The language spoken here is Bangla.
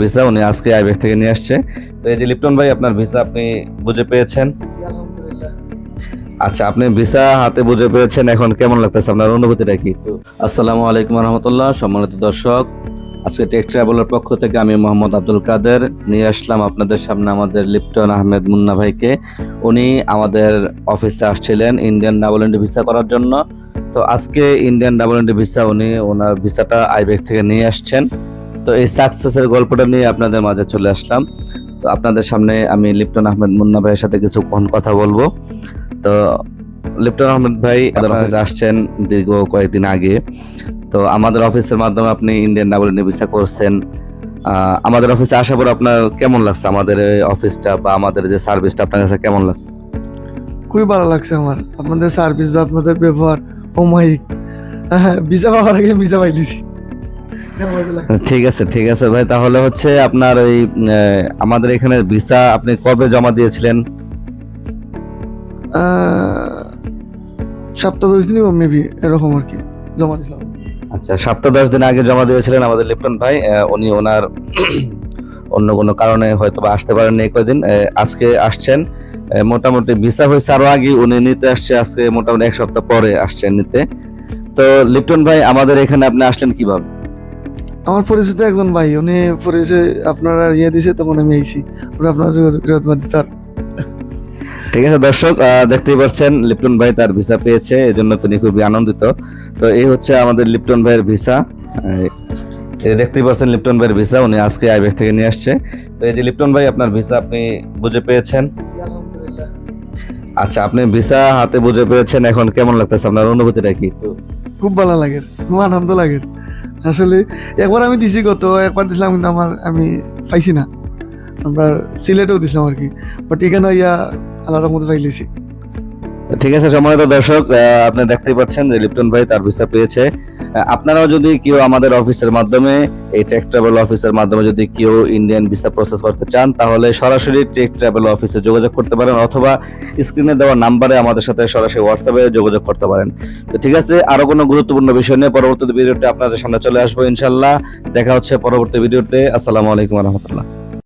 ভিসা উনি আজকে আইবেক থেকে নিয়ে আসছে। তো এই যে লিপ্টন ভাই আপনার ভিসা আপনি বুঝে পেয়েছেন? আচ্ছা আপনি ভিসা হাতে বুঝে পেয়েছেন এখন কেমন লাগতেছে? আপনার অনুভূতিটা কি? আসসালামু আলাইকুম রহমতুল্লাহ সম্মানিত দর্শক। আজকে টেক ট্রাভেলের পক্ষ থেকে আমি মোহাম্মদ আব্দুল কাদের নিয়ে আসলাম আপনাদের সামনে আমাদের লিপ্টন আহমেদ মুন্না ভাইকে। উনি আমাদের অফিসে আসছিলেন ইন্ডিয়ান ডাবল এন্ডি ভিসা করার জন্য। তো আজকে ইন্ডিয়ান ডাবল এন্ডি ভিসা উনি ওনার ভিসাটা আইবেক থেকে নিয়ে আসছেন। তো এই সাকসেসের গল্পটা নিয়ে আপনাদের মাঝে চলে আসলাম। তো আপনাদের সামনে আমি লিপ্টন আহমেদ মুন্না ভাইয়ের সাথে কিছুক্ষণ কথা বলব। তো লিপ্টন আহমেদ ভাই আমাদের অফিসে আসছেন দীর্ঘ কয়েকদিন আগে। তো আমাদের অফিসের মাধ্যমে আপনি ইন্ডিয়ান ডাবল ভিসা করছেন। আমাদের অফিসে আসার পর আপনার কেমন লাগছে? আমাদের অফিসটা বা আমাদের যে সার্ভিসটা আপনার কাছে কেমন লাগছে? খুবই ভালো লাগছে আমার। আপনাদের সার্ভিস বা আপনাদের ব্যবহার অমায়িক হ্যাঁ ভিসা পাওয়ার আগে ভিসা পাইলিছি ঠিক আছে ঠিক আছে ভাই। তাহলে হচ্ছে আপনার ওই আমাদের এখানে ভিসা আপনি কবে জমা দিয়েছিলেন? সপ্তাহ দশ দিনই মেবি এরকম আর কি জমা দিলাম আচ্ছা সপ্তাহ দশ দিন আগে জমা দিয়েছিলেন আমাদের লিপ্টন ভাই। উনি ওনার অন্য কোনো কারণে হয়তো বা আসতে পারেন এই কদিন আজকে আসছেন। মোটামুটি ভিসা হয়েছে আরও আগে উনি নিতে আসছে আজকে মোটামুটি এক সপ্তাহ পরে আসছেন নিতে। তো লিপ্টন ভাই আমাদের এখানে আপনি আসলেন কীভাবে? আমার পরিচিত একজন ভাই উনি পরিচয় আপনারা ইয়ে দিছে তখন আমি আইছি। ওরা আপনারা যোগাযোগ করে তার ঠিক আছে দর্শক দেখতেই পাচ্ছেন লিপ্টন ভাই তার ভিসা পেয়েছে এই জন্য তিনি খুবই আনন্দিত। তো এই হচ্ছে আমাদের লিপ্টন ভাইয়ের ভিসা। দেখতেই পাচ্ছেন লিপ্টন ভাইয়ের ভিসা উনি আজকে আইবেক থেকে নিয়ে আসছে। তো এই যে লিপ্টন ভাই আপনার ভিসা আপনি বুঝে পেয়েছেন? আচ্ছা আপনি ভিসা হাতে বুঝে পেয়েছেন এখন কেমন লাগতেছে? আপনার অনুভূতিটা কি? খুব ভালো লাগে। খুব আনন্দ লাগে। আসলে একবার আমি দিছি গত, একবার দিছিলাম কিন্তু আমার, আমি পাইছি না। আমরা সিলেটেও দিছিলাম আর কি বাট এখানে ইয়া আল্লাহর মতো পাইলেছি ঠিক আছে, সম্মানিত দর্শক আপনি দেখতেই পাচ্ছেন যে লিপ্টন ভাই তার ভিসা পেয়েছে। আপনারাও যদি কেউ আমাদের অফিসের মাধ্যমে, এই টেক ট্রাভেল অফিসের মাধ্যমে যদি কেউ ইন্ডিয়ান ভিসা প্রসেস করতে চান, তাহলে সরাসরি টেক ট্রাভেল অফিসে যোগাযোগ করতে পারেন অথবা স্ক্রিনে দেওয়া নাম্বারে আমাদের সাথে সরাসরি হোয়াটসঅ্যাপে যোগাযোগ করতে পারেন। তো ঠিক আছে, আরও কোনো গুরুত্বপূর্ণ বিষয় নিয়ে পরবর্তী ভিডিওতে আপনাদের সামনে চলে আসব ইনশাল্লাহ দেখা হচ্ছে পরবর্তী ভিডিওতে আসসালামু আলাইকুম রহমতুল্লাহ।